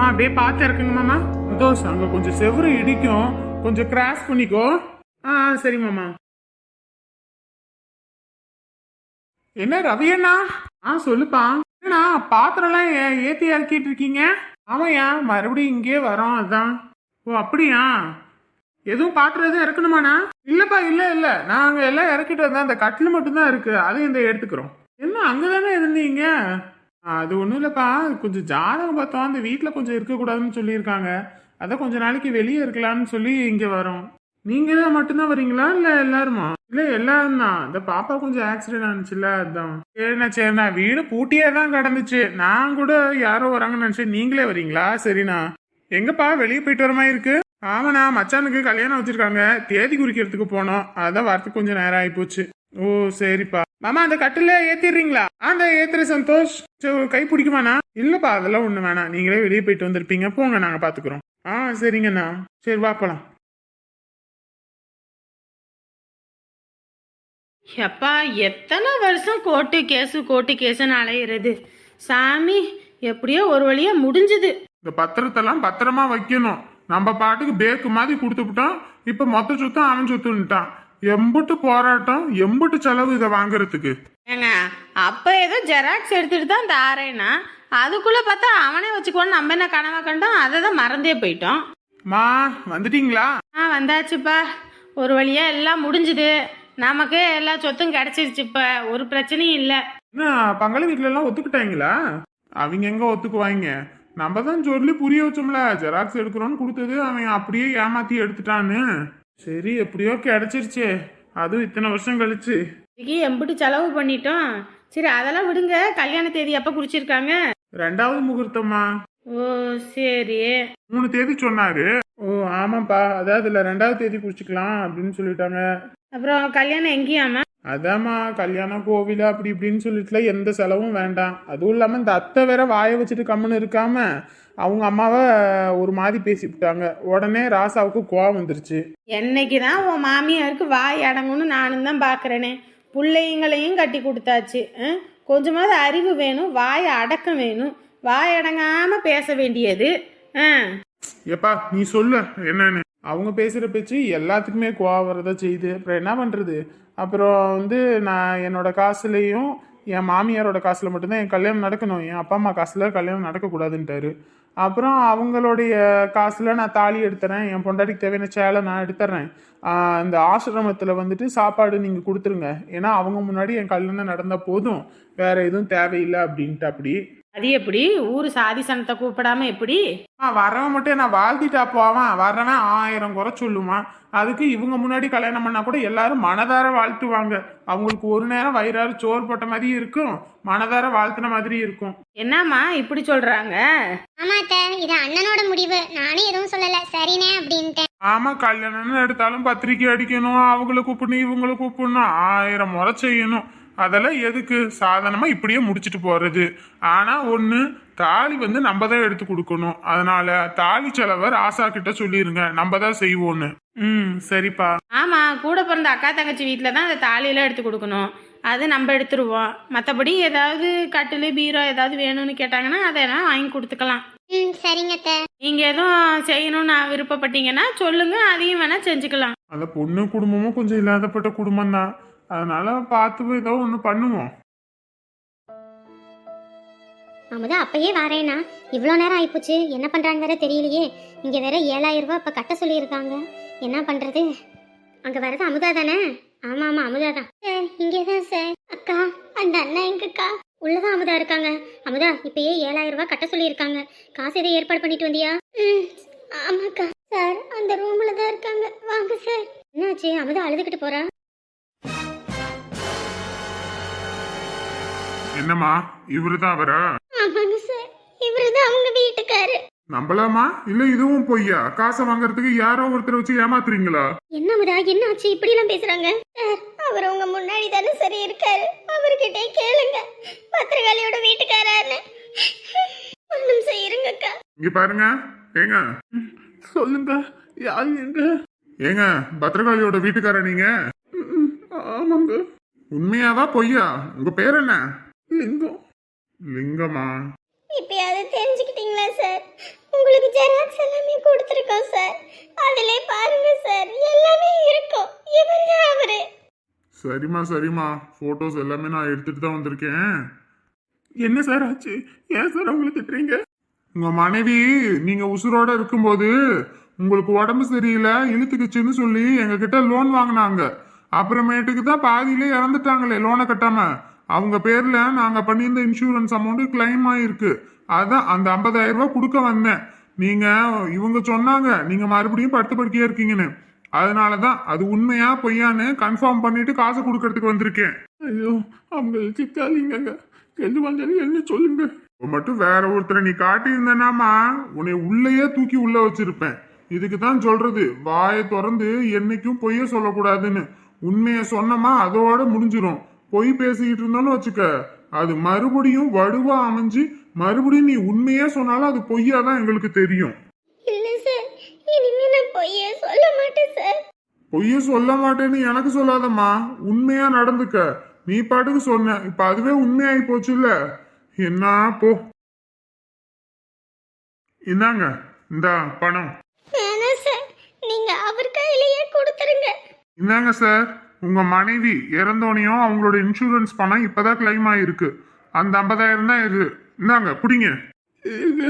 மாமா அப்படியே பார்த்து இருக்குங்க மாமா. தோஸ் அங்க கொஞ்சம் செவுரு இடிக்கும். கொஞ்சம் கிராஸ் பண்ணிக்கோ. ஆ ஆ, சரி மாமா. என்ன ரவி அண்ணா? ஆ சொல்லுப்பா. என்னண்ணா பாத்திரம்லாம் ஏத்தி இறக்கிட்டு இருக்கீங்க? ஆமாய்யா மறுபடியும் இங்கே வரோம் அதான். ஓ அப்படியா? எதுவும் பாத்திரம் எதுவும் இறக்கணுமாண்ணா? இல்லப்பா இல்ல இல்ல. நாங்க எல்லாம் இறக்கிட்டு வந்தோம் அந்த கட்டில் மட்டும்தான் இருக்கு. அதையும் இந்த எடுத்துக்கிறோம். என்ன அங்கதானே இருந்தீங்க? அது ஒன்றும் இல்லைப்பா. கொஞ்சம் ஜாதகம் பார்த்தோம். அந்த வீட்டில் கொஞ்சம் இருக்கக்கூடாதுன்னு சொல்லியிருக்காங்க. அதான் கொஞ்ச நாளைக்கு வெளியே இருக்கலாம்னு சொல்லி இங்கே வரோம். நீங்கள் தான் மட்டும்தான் வரீங்களா இல்லை எல்லாருமா? இல்லை எல்லாரும் தான் இந்த பாப்பா கொஞ்சம் ஆக்சிடென்ட் ஆனிச்சுல்ல அதான். சரிண்ணா சரிண்ணா வீடு பூட்டியே தான் கிடந்துச்சு. நான் கூட யாரோ வராங்கன்னு நினச்சேன். நீங்களே வரீங்களா சரிண்ணா. எங்கப்பா? வெளியே போயிட்டு வர மாதிரி இருக்கு. ஆமாண்ணா மச்சானுக்கு கல்யாணம் வச்சிருக்காங்க. தேதி குறிக்கிறதுக்கு போனோம். அதான் வரத்துக்கு கொஞ்சம் நேரம் ஆயிப்போச்சு. ஓ சரிப்பா. மாமா அந்த கட்டில ஏத்திடுறீங்களா? அந்த ஏத்துற சந்தோஷ். கை பிடிக்குமாண்ணா? இல்லப்பா அதெல்லாம் ஒண்ணு வேணாம். நீங்களே வெளியே போயிட்டு வந்திருப்பீங்க. போங்க நாங்க பாத்துக்கிறோம். ஆ சரிங்கண்ணா. சரி வா போலாம். எப்பா எத்தனை வருஷம் கோர்ட்டு கேஸு கோர்ட்டு கேஸுன்னு அலையிறது? சாமி எப்படியோ ஒரு வழியா முடிஞ்சுது. இந்த பத்திரத்தெல்லாம் பத்திரமா வைக்கணும். நம்ம பாட்டுக்கு பேக்கு மாதிரி கொடுத்துவிட்டோம் இப்ப மொத்த சொத்தம் அவன் சொத்துன்ட்டான் எம்புட்டு போராட்டம் எம்புட்டு செலவு இதை வாங்குறதுக்கு. ஏங்க அப்போ ஏதோ ஜெராக்ஸ் எடுத்துட்டு தான் தாரேனா அதுக்குள்ள பார்த்தா அவனே வச்சுக்கோன்னு நம்ம என்ன கனவா கண்டோம்? அதை தான் மறந்தே போயிட்டோம். மா வந்துட்டீங்களா? ஆ வந்தாச்சுப்பா. ஒரு வழியா எல்லாம் முடிஞ்சுது. நமக்கு எல்லா சொத்தும் கிடைச்சிருச்சு இப்ப ஒரு பிரச்சனையும் இல்லை. என்ன பங்காளி வீட்ல எல்லாம் ஒத்துக்கிட்டாங்களா? அவங்க எங்க ஒத்துக்குவாங்க? நம்ம தான் சொல்லி புரிய வச்சோம்ல. ஜெராக்ஸ் எடுக்கிறோம்னு கொடுத்தது அவன் அப்படியே ஏமாத்தி எடுத்துட்டான்னு. சரி எப்படியோ கிடைச்சிருச்சே. அதுவும் இத்தனை வருஷம் கழிச்சு. இதுக்கு எம்பிட்டு செலவு பண்ணிட்டோம். சரி அதெல்லாம் விடுங்க. கல்யாண தேதி எப்போ குறிச்சிருக்காங்க ரெண்டாவது முகூர்த்தம்மா. ஓ சரி. மூணு தேதி சொன்னாரு. ஓ ஆமாப்பா. அதாவது இல்ல ரெண்டாவது தேதி குறிச்சிக்கலாம் அப்படின்னு சொல்லிட்டாங்க. அப்புறம் கல்யாணம் எங்கேயாம அதாம்மா கல்யாணம் கோவில் அப்படி இப்படின்னு சொல்லிட்டுல எந்த செலவும் வேண்டாம். அதுவும் இல்லாம இந்த அத்தை வேற வாயை வச்சுட்டு கம்முன்னு இருக்காம அவங்க அம்மாவை ஒரு மாதிரி பேசிவிட்டாங்க. உடனே ராசாவுக்கு கோவம் வந்துருச்சு. என்னைக்கு தான் உன் மாமியாருக்கு வாய் அடங்கும்னு நானும் தான் பார்க்குறேனே பிள்ளைங்களையும் கட்டி கொடுத்தாச்சு? கொஞ்சமாவது அறிவு வேணும் வாய் அடக்கம் வேணும். வாய் அடங்காமல் பேச வேண்டியது. ஆ? எப்பா நீ சொல்லு என்னன்னு. அவங்க பேசுற பேச்சு எல்லாத்துக்குமே கோவம் வரதா செய்யுது. அப்புறம் என்ன பண்றது? அப்புறம் வந்து நான் என்னோடய காசுலேயும் என் மாமியாரோட காசில் மட்டும்தான் என் கல்யாணம் நடக்கணும். என் அப்பா அம்மா காசில் கல்யாணம் நடக்கக்கூடாதுன்ட்டாரு. அப்புறம் அவங்களுடைய காசில் நான் தாலி எடுத்துறேன். என் பொண்டாட்டிக்கு தேவையான சேலை நான் எடுத்துறேன். இந்த ஆசிரமத்தில் வந்துட்டு சாப்பாடு நீங்கள் கொடுத்துருங்க. ஏன்னா அவங்க முன்னாடி என் கல்யாணம் நடந்தால் போதும். வேறு எதுவும் தேவையில்லை அப்படின்ட்டு அப்படி. அது எப்படி? ஊர் சாதி சனத்தை கூப்பிடாம எப்படி? ஆ வரவன் மட்டும் நான் வாழ்த்திட்டா போவான்? வரவன் ஆயிரம் குறை சொல்லுவான் அதுக்கு இவங்க முன்னாடி கல்யாணம் பண்ணா கூட எல்லாரும் மனதார வாழ்த்துவாங்க. அவங்களுக்கு ஒரு நேரம் வயிறாறு சோறு போட்ட மாதிரி இருக்கும். மனதார வாழ்த்துன மாதிரி இருக்கும். என்னம்மா இப்படி சொல்றாங்க? ஆமா அத்தை இது அண்ணனோட முடிவு. நானே எதுவும் சொல்லல. சரினே அப்படின்ட்டேன். ஆமா கல்யாணம்னு எடுத்தாலும் பத்திரிக்கை அடிக்கணும் அவங்கள கூப்பிடணும் இவங்கள கூப்பிடணும் ஆயிரம் முறை செய்யணும். அதெல்லாம் எதுக்கு? சாதாரணமா இப்படியே முடிச்சிட்டு போறது. ஆனா ஒண்ணு தாலி வந்து நம்ம தான் எடுத்து கொடுக்கணும். அதனால தாலி செலவர் ஆசா கிட்ட சொல்லிருங்க. நம்ம தான் செய்வோன்னு ம் சரிப்பா. ஆமா கூட பிறந்த அக்கா தங்கச்சி வீட்டில் தான் அந்த தாலியெல்லாம் எடுத்து கொடுக்கணும். அது நம்ம எடுத்துருவோம். மற்றபடி ஏதாவது கட்டில் பீரோ ஏதாவது வேணும்னு கேட்டாங்கன்னா அதெல்லாம் வாங்கி கொடுத்துக்கலாம். ம் சரிங்க அத்தை. நீங்க எதுவும் செய்யணும்னு விருப்பப்பட்டீங்கன்னா சொல்லுங்க அதையும் வேணா செஞ்சுக்கலாம். அந்த பொண்ணு குடும்பமும் கொஞ்சம் இல்லாதப்பட்ட குடும்பம் தான் அதனால பார்த்து ஏதோ ஒன்று பண்ணுவோம். அமுதா அப்பயே வரேனா. இவ்வளோ நேரம் ஆயிப்போச்சு. என்ன பண்றான்னு வேற தெரியலையே. இங்க வேற ஏழாயிரம் ரூபாய் இப்ப கட்ட சொல்லியிருக்காங்க. என்ன பண்றது? அங்க வரது அமுதா தானே? ஆமா ஆமா அமுதா தான். சார் இங்கே தான் சார் அக்கா அந்த அண்ணா எங்கக்கா? உள்ளதான் அமுதா இருக்காங்க. அமுதா இப்பயே ஏழாயிரம் ரூபாய் கட்ட சொல்லியிருக்காங்க. காசு எதை ஏற்பாடு பண்ணிட்டு வந்தியா? ம் ஆமாக்கா சார் அந்த ரூம்ல தான் இருக்காங்க. வாங்க சார் என்னாச்சு? அமுதா அழுதுகிட்டு போறா? என்னம்மா இவரு தான் அவரா? ஆமாங்க சார் இவரு தான் அவங்க வீட்டுக்காரு. நம்பலாமா? இல்ல இதுவும் பொய்யா? காசை வாங்குறதுக்கு யாரோ ஒருத்தரை வச்சு ஏமாத்துறீங்களா? என்ன முதா என்ன ஆச்சு? இப்படி எல்லாம் பேசுறாங்க அவர் உங்க முன்னாடி தானே சரி இருக்காரு. அவர்கிட்டே கேளுங்க. பத்திரகாளியோட வீட்டுக்காரான்னு ஒரு நிமிஷம் இருங்கக்கா இங்க பாருங்க. ஏங்க? சொல்லுங்க. யாரு எங்க ஏங்க பத்திரகாளியோட வீட்டுக்கார நீங்க? ஆமாங்க. உண்மையாவா பொய்யா? உங்க பேர் என்ன? லிங்கம். லிங்கமா? இப்பயாவது தெரிஞ்சுக்கிட்டீங்களா சார்? உங்களுக்கு ஜெராக்ஸ் எல்லாமே கொடுத்துருக்கோம் சார். அதிலே பாருங்க சார். எல்லாமே இருக்கும். இவங்க அவரு. சரிம்மா சரிம்மா. ஃபோட்டோஸ் எல்லாமே நான் எடுத்துட்டு தான் வந்திருக்கேன். என்ன சார் ஆச்சு? ஏன் சார் அவங்களை திட்டுறீங்க? உங்க மனைவி நீங்க உசுரோட இருக்கும்போது உங்களுக்கு உடம்பு சரியில்லை இழுத்துக்குச்சுன்னு சொல்லி எங்ககிட்ட லோன் வாங்கினாங்க. அப்புறமேட்டுக்கு தான் பாதியிலே இறந்துட்டாங்களே லோனை கட்டாம. அவங்க பேர்ல நாங்க பண்ணியிருந்த இன்சூரன்ஸ் அமௌண்ட் கிளைம் ஆயிருக்கு. அதான் அந்த 50000 ரூபாய் கொடுக்க வந்தேன். நீங்க இவங்க சொன்னாங்க நீங்க மறுபடியும் படுத்து படுக்கையா இருக்கீங்கன்னு. அதனாலதான் அது உண்மையா பொய்யான்னு கன்ஃபார்ம் பண்ணிட்டு காசு கொடுக்கறதுக்கு வந்திருக்கேன். ஐயோ அவங்க திட்டாதீங்கங்க எது வந்தாலும் என்ன சொல்லுங்க. மட்டும் வேற ஒருத்தரை நீ காட்டியிருந்தனாமா உன்னை உள்ளேயே தூக்கி உள்ள வச்சிருப்பேன். இதுக்கு தான் சொல்றது வாயை திறந்து என்னைக்கும் பொய்ய சொல்லக்கூடாதுன்னு. உண்மையை சொன்னமா அதோட முடிஞ்சிரும். பொய் பேசிக்கிட்டு இருந்தோம்னு வச்சுக்க. அது மறுபடியும் வடுவா அமைஞ்சு மறுபடியும் நீ உண்மையே சொன்னாலும் அது பொய்யா தான் எங்களுக்கு தெரியும். இல்லை சார். இனிமே நான் பொய்யே சொல்ல மாட்டேன் சார். பொய்ய சொல்ல மாட்டேன்னு எனக்கு சொல்லாதம்மா. உண்மையா நடந்துக்க. நீ பாட்டுக்கு சொன்ன. இப்ப அதுவே உண்மையாயி போச்சுல்ல. என்ன போ. இந்தாங்க. இந்தா பணம். வேணாம் சார். நீங்க அவர் கையிலேயே கொடுத்துருங்க. இந்தாங்க சார். உங்க மனைவி இறந்தோனையும் அவங்களோட இன்சூரன்ஸ் பணம் இப்பதான் கிளைம் ஆயிருக்கு. அந்த ஐம்பதாயிரம் தான் இது. இந்தாங்க பிடிங்க. இது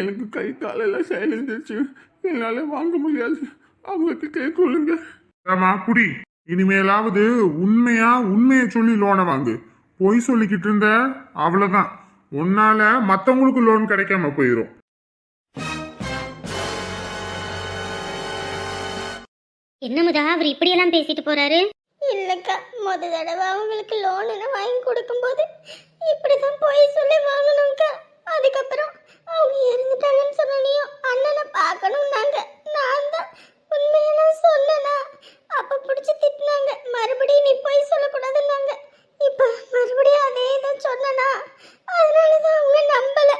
எனக்கு கை காலெல்லாம் செயலிருந்துச்சு என்னால வாங்க முடியாது. அவங்க கேட்கலுங்க ஆமா புடி. இனிமேலாவது உண்மையா உண்மையை சொல்லி லோனை வாங்கு. பொய் சொல்லிக்கிட்டு இருந்த அவ்வளவுதான். உன்னால மத்தவங்களுக்கு லோன் கிடைக்காம போயிடும் என்ன முதா அவர் இப்படியெல்லாம் பேசிட்டு போறாரு? இல்லைக்கா முத தடவை அவங்களுக்கு லோனுன்னு வாங்கி கொடுக்கும்போது இப்படி தான் போய் சொல்லி வாங்கணும்க்கா அதுக்கப்புறம் அவங்க இறந்துட்டாங்கன்னு சொன்னனையும் அண்ணனை பார்க்கணும்னாங்க நான் தான் உண்மையெல்லாம் சொன்னனா அப்ப பிடிச்சி திட்டினாங்க மறுபடியும் நீ போய் சொல்லக்கூடாதுன்னாங்க இப்ப மறுபடியும் அதே தான் சொன்னனா அதனால தான் அவங்க நம்பல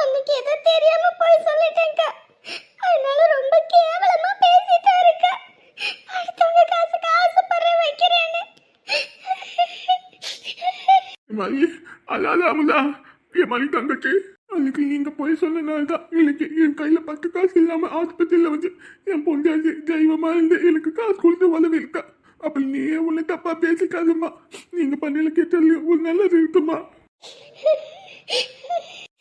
அன்னைக்கு ஏதோ தெரியாம போய் சொல்லிட்டேன்க்கா அதனால ரொம்ப கேவலமா பேசிட்டாருக்கா அடுத்தவங்க காசுக்கு ஆசைப்படுற வைக்கிறேன்னு மாதிரி அல்லாத அமுதா என் மாதிரி தங்கச்சி. அன்னைக்கு நீங்க போய் சொன்னனால தான் இன்னைக்கு என் கையில பத்து காசு இல்லாம ஆஸ்பத்திரியில வந்து என் பொஞ்சாச்சி தெய்வமா இருந்து எனக்கு காசு கொடுத்து உதவி இருக்கா. அப்ப நீ உன்னை தப்பா பேசிக்காதம்மா. நீங்க பண்ணல கேட்டாலே ஒரு நல்லது இருக்குமா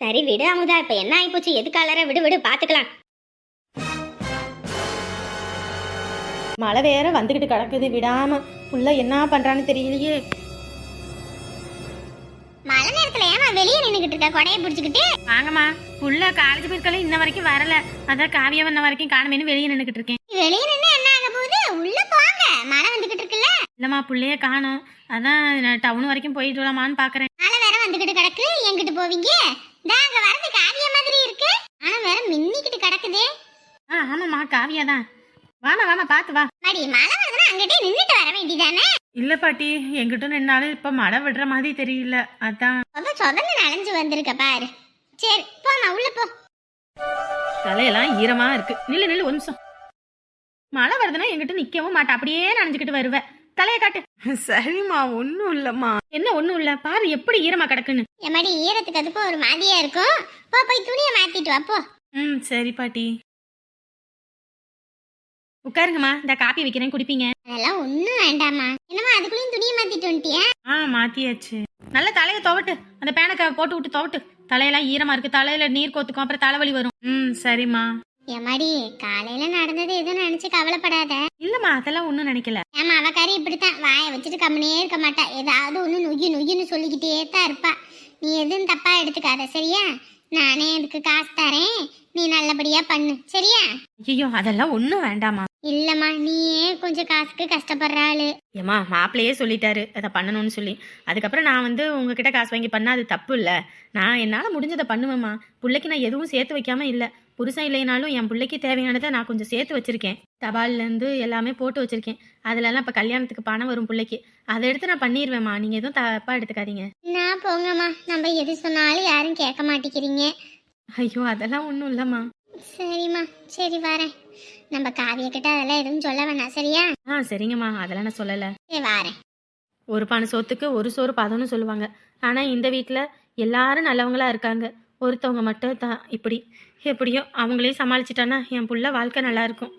சரி விடு அமுதா இப்ப என்ன ஆயிப்போச்சு? எதுக்கு அலற விடு விடு பாத்துக்கலாம். மழை வேற வந்துக்கிட்டு கிடக்குது. விடாம புள்ள என்ன பண்றான்னு தெரியலையே. மழை நேரத்துல ஏமா வெளியே நின்னுகிட்டு இருக்க? கொடையை பிடிச்சுக்கிட்டு? வாங்கம்மா. புள்ள காலேஜ் போயிருக்கால இன்ன வரைக்கும் வரல. அதான் காவியா வந்த வரைக்கும் காணுமேனு வெளியே நின்றுக்கிட்டு இருக்கேன். வெளியே நின்று என்ன ஆக போகுது? உள்ள போங்க. மழை வந்துகிட்டு இருக்குல்ல? இல்லம்மா புள்ளைய காணோம். அதான் நான் டவுன் வரைக்கும் போயிட்டு வரலாமான்னு பாக்குறேன். மழை வேற வந்துகிட்டு கிடக்கு. எங்கிட்டு போவீங்க? அங்க வரது காவிய மாதிரி இருக்கு. ஆனா வேற மின்னிக்கிட்டு கிடக்குதே. ஆ ஆமாம்மா காவியா தான் வாமா வாமா பார்த்து வா. மடி மழை வருதுன்னா அங்கிட்டே நின்னுட்டு வர வேண்டியதானே இல்ல பாட்டி எங்கிட்ட நின்னாலும் இப்ப மழை விடுற மாதிரி தெரியல. அதான். சொத சொதன்னு நனைஞ்சு வந்திருக்க பாரு. சரி போமா உள்ள போ. தலையெல்லாம் ஈரமா இருக்கு. நில்லு நில்லு ஒரு நிமிஷம். மழை வருதுன்னா எங்கிட்ட நிக்கவும் மாட்டா. அப்படியே நனைஞ்சுக்கிட்டு வருவ. தலைய காட்டு. சரிம்மா ஒண்ணும் இல்லம்மா. என்ன ஒண்ணும் இல்ல? பாரு எப்படி ஈரமா கிடக்குன்னு. எம்மாடி ஈரத்துக்கு அதுக்கும் ஒரு மாதிரியா இருக்கும். போ போய் துணியை மாத்திட்டு வா போ. ம் சரி பாட்டி. உட்காருங்கம்மா இந்த காப்பி வைக்கிறேன் குடிப்பீங்க. அதெல்லாம் ஒண்ணும் வேண்டாமா என்னம்மா அதுக்குள்ளேயும் துணியை மாத்திட்டு வந்துட்டியா? ஆ மாத்தியாச்சு. நல்ல தலைய துவட்டு. அந்த பேனக்கை போட்டு விட்டு துவட்டு. தலையெல்லாம் ஈரமா இருக்கு. தலையில நீர் கோத்துக்கும் அப்புறம் தலைவலி வரும். ம் சரிம்மா. எம்மாடி காலையில நடந்தது எதுவும் நினைச்சு கவலைப்படாத. இல்லம்மா அதெல்லாம் ஒன்றும் நினைக்கல. ஏமா அவக்காரி இப்படித்தான். வாயை வச்சுட்டு கம்முனே இருக்க மாட்டா. ஏதாவது ஒன்று நொய்யு நொய்யுன்னு சொல்லிக்கிட்டே தான் இருப்பா. நீ எதுவும் தப்பா எடுத்துக்காத சரியா? நானே அதுக்கு காசு தரேன். நீ நல்லபடியா பண்ணு சரியா? ஐயோ அதெல்லாம் ஒன்றும் வேண்டாமா இல்லம்மா நீயே கொஞ்சம் காசுக்கு கஷ்டப்படுற ஆளு? ஏம்மா மாப்பிள்ளையே சொல்லிட்டாரு. அதை பண்ணணும்னு சொல்லி. அதுக்கப்புறம் நான் வந்து உங்ககிட்ட காசு வாங்கி பண்ணா அது தப்பு இல்லை. நான் என்னால் முடிஞ்சதை பண்ணுவேம்மா. பிள்ளைக்கு நான் எதுவும் சேர்த்து வைக்காம இல்லை. புருஷன் இல்லைனாலும் என் பிள்ளைக்கு தேவையானதை நான் கொஞ்சம் சேர்த்து வச்சிருக்கேன். தபால்லேருந்து எல்லாமே போட்டு வச்சிருக்கேன். அதுலலாம் இப்போ கல்யாணத்துக்கு பணம் வரும் பிள்ளைக்கு. அதை எடுத்து நான் பண்ணிடுவேம்மா நீங்கள் எதுவும் தப்பாக எடுத்துக்காதீங்க. நான் போங்கம்மா. நம்ம எது சொன்னாலும் யாரும் கேட்க மாட்டேங்கிறீங்க. ஐயோ அதெல்லாம் ஒன்றும் இல்லைம்மா. சரிம்மா சரி வரேன். நம்ம காவிய கிட்ட அதெல்லாம் எதுவும் சொல்ல வேணாம் சரியா? ஆ சரிங்கம்மா. அதெல்லாம் நான் சொல்லலை. சரி வரேன். ஒரு பானை சோத்துக்கு ஒரு சோறு பதம்னு சொல்லுவாங்க. ஆனால் இந்த வீட்டில் எல்லாரும் நல்லவங்களா இருக்காங்க. ஒருத்தவங்க மட்டும் தான் இப்படி எப்படியோ அவங்களே சமாளிச்சிட்டானா என் புள்ள வாழ்க்கை நல்லா இருக்கும்.